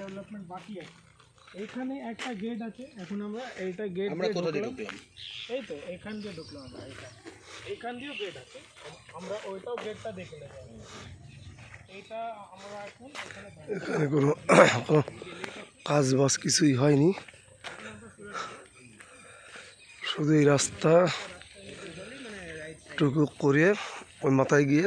Development বাকি আছে এখানে একটা গেট আছে। এখন আমরা এইটা গেট আমরা কোথা দিয়ে ঢুকলাম? এই তো এখান দিয়ে ঢুকলাম আমরা এখান দিয়েও গেট আছে। আমরা ওইটাও গেটটা দেখে নেব। এইটা আমরা এখন এখানে কোনো কাজ বাস কিছুই হয়নি। শুধু এই রাস্তা টুকু করে ওই মাথায় গিয়ে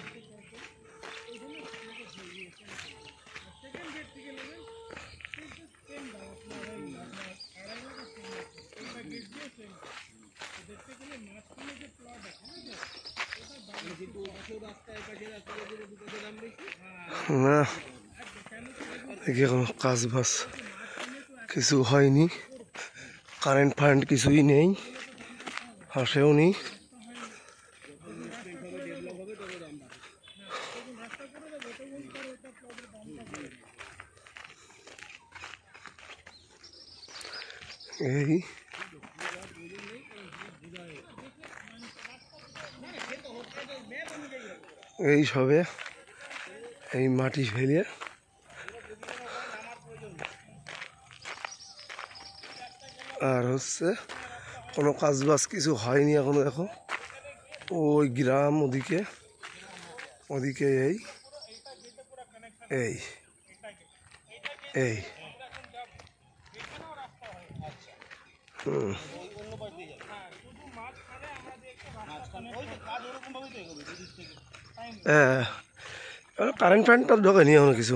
না দেখি কোনো কাজ বাজ কিছু হয়নি। কারেন্ট ফারেন্ট কিছুই নেই হাসেও নেই এই এই সবে এই মাটি ফেলে। আর হচ্ছে কোনো কাজ বাজ কিছু হয়নি এখনও, দেখো। ওই গ্রাম ওদিকে ওদিকে এই এই এই। হুম। হ্যাঁ কারেন্ট ফ্যানটা ঢোকেনি এখনও কিছু।